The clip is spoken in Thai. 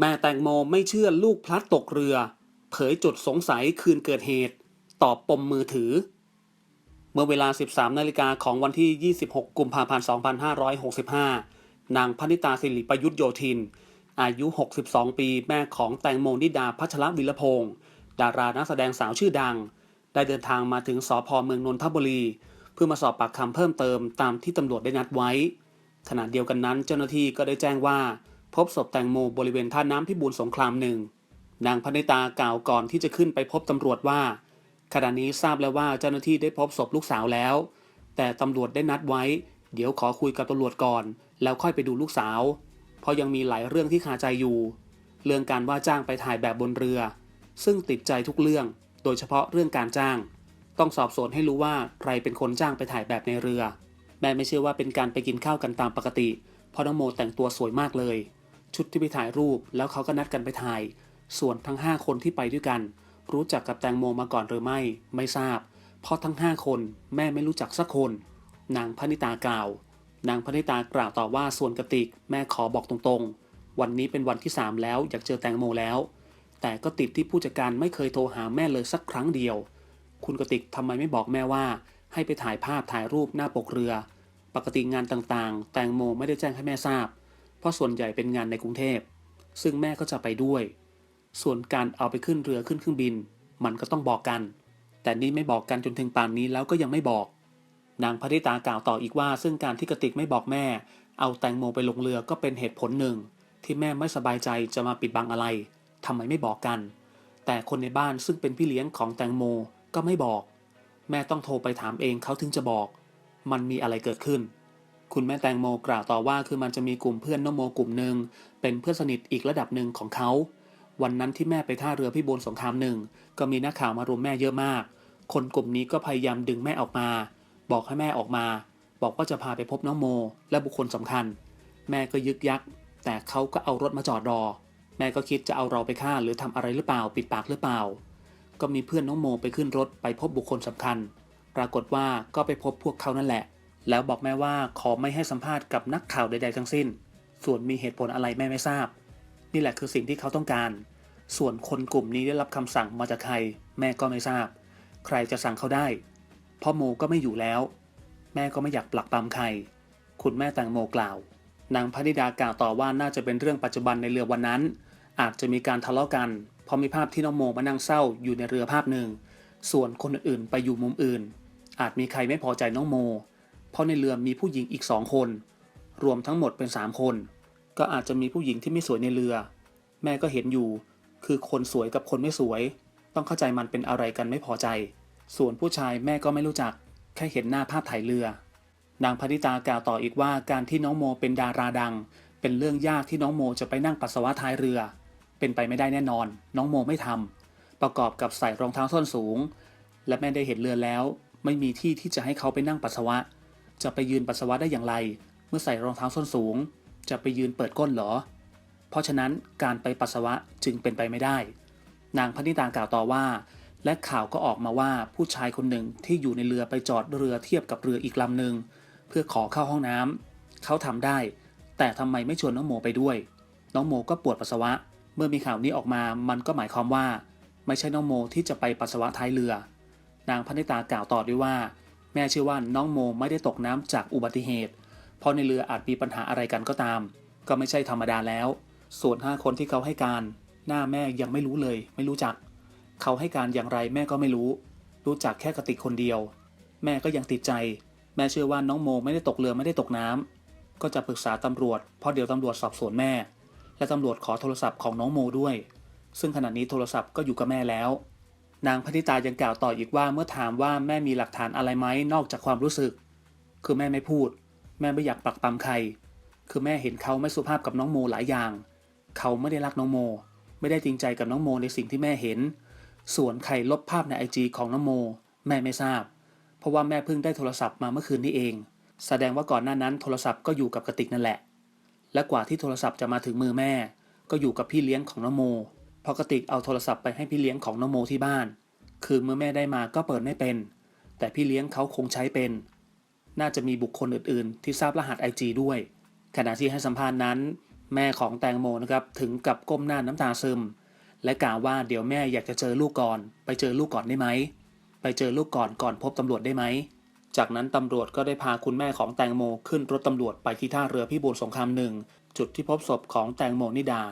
แม่แตงโมไม่เชื่อลูกพลัดตกเรือ เผยจุดสงสัยคืนเกิดเหตุ ตอบปมมือถือ เมื่อเวลา 13 นาฬิกาของวันที่ 26 กุมภาพันธ์ 2565 นางพนิตาสิริประยุทธ์โยธิน อายุ 62 ปี แม่ของแตงโมนิดาพัชรวิรพงศ์ดารานักแสดงสาวชื่อดัง ได้เดินทางมาถึงสพเมืองนนทบุรี เพื่อมาสอบปากคำเพิ่มเติมตามที่ตำรวจได้นัดไว้ ขณะเดียวกันนั้นเจ้าหน้าที่ก็ได้แจ้งว่า พบศพแตงโมบริเวณท่าน้ำพิบูลสงครามหนึ่งนางพนิตากล่าวก่อนที่จะขึ้นไปพบตำรวจว่า ขณะนี้ทราบแล้วว่าเจ้าหน้าที่ได้พบศพลูกสาวแล้ว แต่ตำรวจได้นัดไว้ เดี๋ยวขอคุยกับตำรวจก่อน แล้วค่อยไปดูลูกสาว เพราะยังมีหลายเรื่องที่คาใจอยู่ เรื่องการว่าจ้างไปถ่ายแบบบนเรือ ซึ่งติดใจทุกเรื่อง โดยเฉพาะเรื่องการจ้าง ต้องสอบสวนให้รู้ว่าใครเป็นคนจ้างไปถ่ายแบบในเรือ แม่ไม่เชื่อว่าเป็นการไปกินข้าวกันตามปกติ เพราะน้องโมแต่งตัวสวยมากเลย ชุดที่ไปถ่ายรูป แล้วเขาก็นัดกันไปถ่าย ส่วนทั้ง 5 คนที่ไปด้วยกัน รู้จักกับแตงโมมาก่อนหรือไม่ ไม่ทราบ เพราะทั้ง 5 คนแม่ไม่รู้จักสักคน นางพนิตากล่าว นางพนิตากล่าวต่อว่าส่วนกระติกแม่ขอบอกตรงๆ วันนี้เป็นวันที่ 3 แล้วอยากเจอแตงโมแล้ว แต่ก็ติดที่ผู้จัดการไม่เคยโทรหาแม่เลยสักครั้งเดียว คุณกติกทำไมไม่บอกแม่ว่า ให้ไปถ่ายภาพถ่ายรูปหน้าปกเรือ ปกติงานต่างๆ แตงโมไม่ได้แจ้งให้แม่ทราบ เพราะส่วนใหญ่เป็นงานในกรุงเทพ ซึ่งแม่ก็จะไปด้วย ส่วนการเอาไปขึ้นเรือขึ้นเครื่องบิน มันก็ต้องบอกกัน แต่นี่ไม่บอกกันจนถึงป่านนี้แล้วก็ยังไม่บอก นางพนิตากล่าวต่ออีกว่า ซึ่งการที่กติกไม่บอกแม่ เอาแตงโมไปลงเรือก็เป็นเหตุผลหนึ่ง ที่แม่ไม่สบายใจจะมาปิดบังอะไรทำไมไม่บอกกัน แต่คนในบ้านซึ่งเป็นพี่เลี้ยงของแตงโมก็ไม่บอก แม่ต้องโทรไปถามเองเขาถึงจะบอก มันมีอะไรเกิดขึ้น คุณแม่แตงโมกล่าวต่อว่าคือมันจะมีกลุ่มเพื่อนน้องโมกลุ่มหนึ่งเป็นเพื่อนสนิทอีกระดับหนึ่งของเขา วันนั้นที่แม่ไปท่าเรือพิบูลสงครามหนึ่งก็มีนักข่าวมารุมแม่เยอะมาก คนกลุ่มนี้ก็พยายามดึงแม่ออกมา บอกให้แม่ออกมา บอกว่าจะพาไปพบน้องโม และบุคคลสำคัญ แม่ก็ยึกยัก แต่เขาก็เอารถมาจอดรอ แม่ก็คิดจะเอาเราไปฆ่าหรือทำอะไรหรือเปล่าปิดปากหรือเปล่า ก็มีเพื่อนน้องโมไปขึ้นรถไปพบบุคคลสำคัญ ปรากฏว่าก็ไปพบพวกเขานั่นแหละ แล้วบอกแม่ว่าขอไม่ให้สัมภาษณ์กับนักข่าวใดๆทั้งสิ้น ส่วนมีเหตุผลอะไรแม่ไม่ทราบ นี่แหละคือสิ่งที่เขาต้องการ ส่วนคนกลุ่มนี้ได้รับคำสั่งมาจากใคร แม่ก็ไม่ทราบ ใครจะสั่งเขาได้พราะโมก็ไม่อยู่แล้ว แม่ก็ไม่อยากปลักปั๊มใคร คุณแม่แตงโมกล่าว นางพนิดากล่าวต่อว่าน่าจะเป็นเรื่องปัจจุบันในเรือวันนั้น อาจจะมีการทะเลาะกัน เพราะมีภาพที่น้องโมมานั่งเศร้าอยู่ในเรือภาพหนึ่ง ส่วนคนอื่นๆไปอยู่มุมอื่น อาจมีใครไม่พอใจน้องโม เพราะในเรือมีผู้หญิงอีกสองคน รวมทั้งหมดเป็นสามคน ก็อาจจะมีผู้หญิงที่ไม่สวยในเรือ แม่ก็เห็นอยู่ คือคนสวยกับคนไม่สวย ต้องเข้าใจมันเป็นอะไรกันไม่พอใจ ส่วนผู้ชายแม่ก็ไม่รู้จัก แค่เห็นหน้าภาพถ่ายเรือ นางพนิตากล่าวต่ออีกว่าการที่น้องโมเป็นดาราดัง เป็นเรื่องยากที่น้องโมจะไปนั่งปัสสาวะท้ายเรือ เป็นไปไม่ได้แน่นอน น้องโมไม่ทำประกอบกับใส่รองเท้าส้นสูง และแม่ได้เห็นเรือแล้ว ไม่มีที่ที่จะให้เขาไปนั่งปัสสาวะ จะไปยืนปัสสาวะได้อย่างไร เมื่อใส่รองเท้าส้นสูง จะไปยืนเปิดก้นหรอ เพราะฉะนั้นการไปปัสสาวะจึงเป็นไปไม่ได้ นางพนิตากล่าวต่อว่า และข่าวก็ออกมาว่าผู้ชายคนหนึ่งที่อยู่ในเรือไปจอดเรือเทียบกับเรืออีกลำหนึ่งเพื่อขอเข้าห้องน้ำเขาทำได้ แต่ทำไมไม่ชวนน้องโมไปด้วย น้องโมก็ปวดปัสสาวะ เมื่อมีข่าวนี้ออกมามันก็หมายความว่า ไม่ใช่น้องโมที่จะไปปัสสาวะท้ายเรือ นางพนิตากล่าวต่อด้วยว่า แม่เชื่อว่าน้องโมไม่ได้ตกน้ำจากอุบัติเหตุ เพราะในเรืออาจมีปัญหาอะไรกันก็ตาม ก็ไม่ใช่ธรรมดาแล้ว ส่วนห้าคนที่เขาให้การ หน้าแม่ยังไม่รู้เลย ไม่รู้จัก เขาให้การอย่างไรแม่ก็ไม่รู้ รู้จักแค่กระติกคนเดียว แม่ก็ยังติดใจ แม่เชื่อว่าน้องโมไม่ได้ตกเรือไม่ได้ตกน้ำก็จะปรึกษาตำรวจ เพราะเดี๋ยวตำรวจสอบสวนแม่ และตำรวจขอโทรศัพท์ของน้องโมด้วย ซึ่งขณะนี้โทรศัพท์ก็อยู่กับแม่แล้ว นางพนิตายังกล่าวต่ออีกว่าเมื่อถามว่าแม่มีหลักฐานอะไรไหมนอกจากความรู้สึก คือแม่ไม่พูด แม่ไม่อยากปักปั๊มใคร คือแม่เห็นเขาไม่สุภาพกับน้องโมหลายอย่าง เขาไม่ได้รักน้องโม ไม่ได้จริงใจกับน้องโมในสิ่งที่แม่เห็น ส่วนใครลบภาพในไอจีของน้องโม แม่ไม่ทราบ เพราะว่าแม่เพิ่งได้โทรศัพท์มาเมื่อคืนนี้เอง แสดงว่าก่อนหน้านั้นโทรศัพท์ก็อยู่กับกระติกนั่นแหละ และกว่าที่โทรศัพท์จะมาถึงมือแม่ ก็อยู่กับพี่เลี้ยงของน้องโม พราะกระติกเอาโทรศัพท์ไปให้พี่เลี้ยงของน้องโมที่บ้าน คือเมื่อแม่ได้มาก็เปิดไม่เป็น แต่พี่เลี้ยงเขาคงใช้เป็น น่าจะมีบุคคลอื่นๆ ที่ทราบรหัสไอจด้วย ขณะที่ให้สัมภาษณ์นั้น แม่ของแตงโมนะครับถึงกับก้มหน้าน้ำตาซึม และกล่าวว่าเดี๋ยวแม่อยากจะเจอลูกก่อน ไปเจอลูกก่อนได้ไหม ไปเจอลูกก่อนก่อนพบตำรวจได้ไหม จากนั้นตำรวจก็ได้พาคุณแม่ของแตงโมขึ้นรถตำรวจไปที่ท่าเรือพิบูลสงครามหนึ่งจุดที่พบศพของแตงโมนิดา